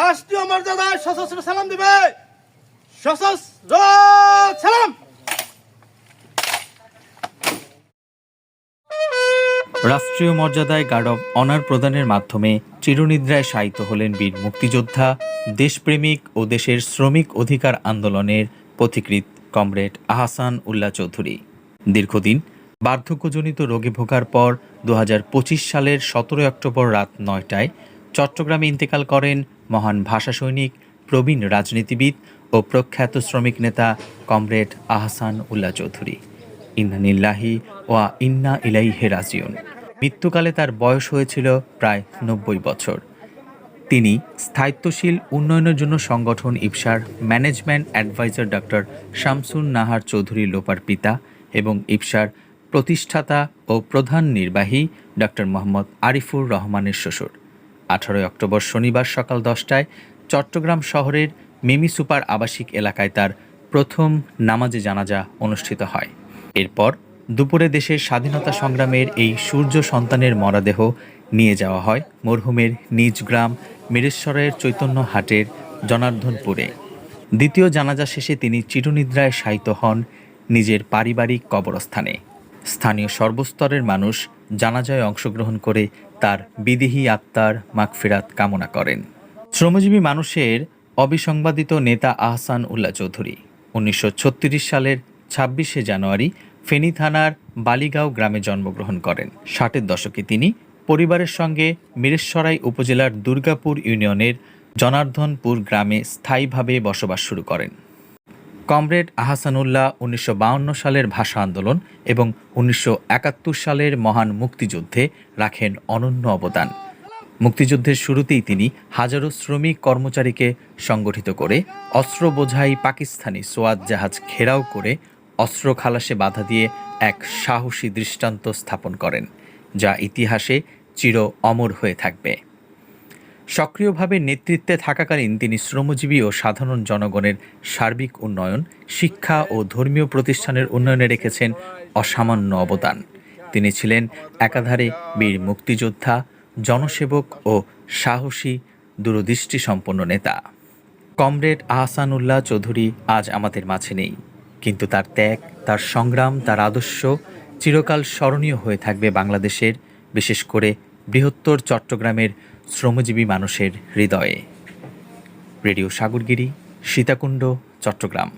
রাষ্ট্রীয় মর্যাদায় সশস্ত্র সালাম দিবে। সশস্ত্র সালাম! রাষ্ট্রীয় মর্যাদায় গার্ড অব অনার প্রদানের মাধ্যমে চিরনিদ্রায় শায়িত হলেন বীর মুক্তিযোদ্ধা, দেশপ্রেমিক ও দেশের শ্রমিক অধিকার আন্দোলনের পথিকৃৎ কমরেড আহসান উল্লাহ চৌধুরী। দীর্ঘদিন বার্ধক্যজনিত রোগে ভোগার পর দুহাজার পঁচিশ সালের সতেরোই অক্টোবর রাত নয়টায় চট্টগ্রামে ইন্তেকাল করেন মহান ভাষা সৈনিক প্রবীণ রাজনীতিবিদ ও প্রখ্যাত শ্রমিক নেতা কমরেড আহসান উল্লাহ চৌধুরী। ইন্নানিল্লাহি ওয়া ইন্না ইলাইহে রাজিউন। মৃত্যুকালে তার বয়স হয়েছিল প্রায় নব্বই বছর। তিনি স্থায়িত্বশীল উন্নয়নের জন্য সংগঠন ইপসার management adviser doctor Shamsun Nahar Chowdhury লোপার পিতা এবং ইপসার প্রতিষ্ঠাতা ও প্রধান নির্বাহী ডক্টর মোহাম্মদ আরিফুর রহমানের শ্বশুর। আঠারোই অক্টোবর শনিবার সকাল দশটায় চট্টগ্রাম শহরের মিমি সুপার আবাসিক এলাকায় তার প্রথম নামাজে জানাজা অনুষ্ঠিত হয়। এরপর দুপুরে দেশের স্বাধীনতা সংগ্রামের এই সূর্য সন্তানের মরাদেহ নিয়ে যাওয়া হয় মরহুমের নিজ গ্রাম মিরেশ্বরের চৈতন্য হাটের জনার্দনপুরে। দ্বিতীয় জানাজা শেষে তিনি চিরনিদ্রায় শায়িত হন নিজের পারিবারিক কবরস্থানে। স্থানীয় সর্বস্তরের মানুষ জানাজায় অংশগ্রহণ করে তার বিদেহী আত্মার মাগফিরাত কামনা করেন। শ্রমজীবী মানুষের অবিসংবাদিত নেতা আহসান উল্লাহ চৌধুরী, উনিশশো ছত্রিশ সালের ছাব্বিশে জানুয়ারি ফেনী থানার বালিগাঁও গ্রামে জন্মগ্রহণ করেন। ষাটের দশকে তিনি পরিবারের সঙ্গে মিরেশ্বরাই উপজেলার দুর্গাপুর ইউনিয়নের জনার্দনপুর গ্রামে স্থায়ীভাবে বসবাস শুরু করেন। কমরেড আহসানুল্লাহ উনিশশো সালের ভাষা আন্দোলন এবং উনিশশো একাত্তর সালের মহান মুক্তিযুদ্ধে রাখেন অনন্য অবদান। মুক্তিযুদ্ধের শুরুতেই তিনি হাজারো শ্রমিক কর্মচারীকে সংগঠিত করে অস্ত্র বোঝাই পাকিস্তানি সোয়াদ জাহাজ ঘেরাও করে অস্ত্র খালাসে বাধা দিয়ে এক সাহসী দৃষ্টান্ত স্থাপন করেন, যা ইতিহাসে চির অমর হয়ে থাকবে। সক্রিয়ভাবে নেতৃত্বে থাকাকালীন তিনি শ্রমজীবী ও সাধারণ জনগণের সার্বিক উন্নয়ন, শিক্ষা ও ধর্মীয় প্রতিষ্ঠানের উন্নয়নে রেখেছেন অসামান্য অবদান। তিনি ছিলেন একাধারে বীর মুক্তিযোদ্ধা, জনসেবক ও সাহসী দূরদৃষ্টি সম্পন্ন নেতা। কমরেড আহসানুল্লাহ চৌধুরী আজ আমাদের মাঝে নেই, কিন্তু তার ত্যাগ, তার সংগ্রাম, তার আদর্শ চিরকাল স্মরণীয় হয়ে থাকবে বাংলাদেশের, বিশেষ করে বৃহত্তর চট্টগ্রামের শ্রমজীবী মানুষের হৃদয়ে। রেডিও সাগরগিরি সীতাকুণ্ড চট্টগ্রাম।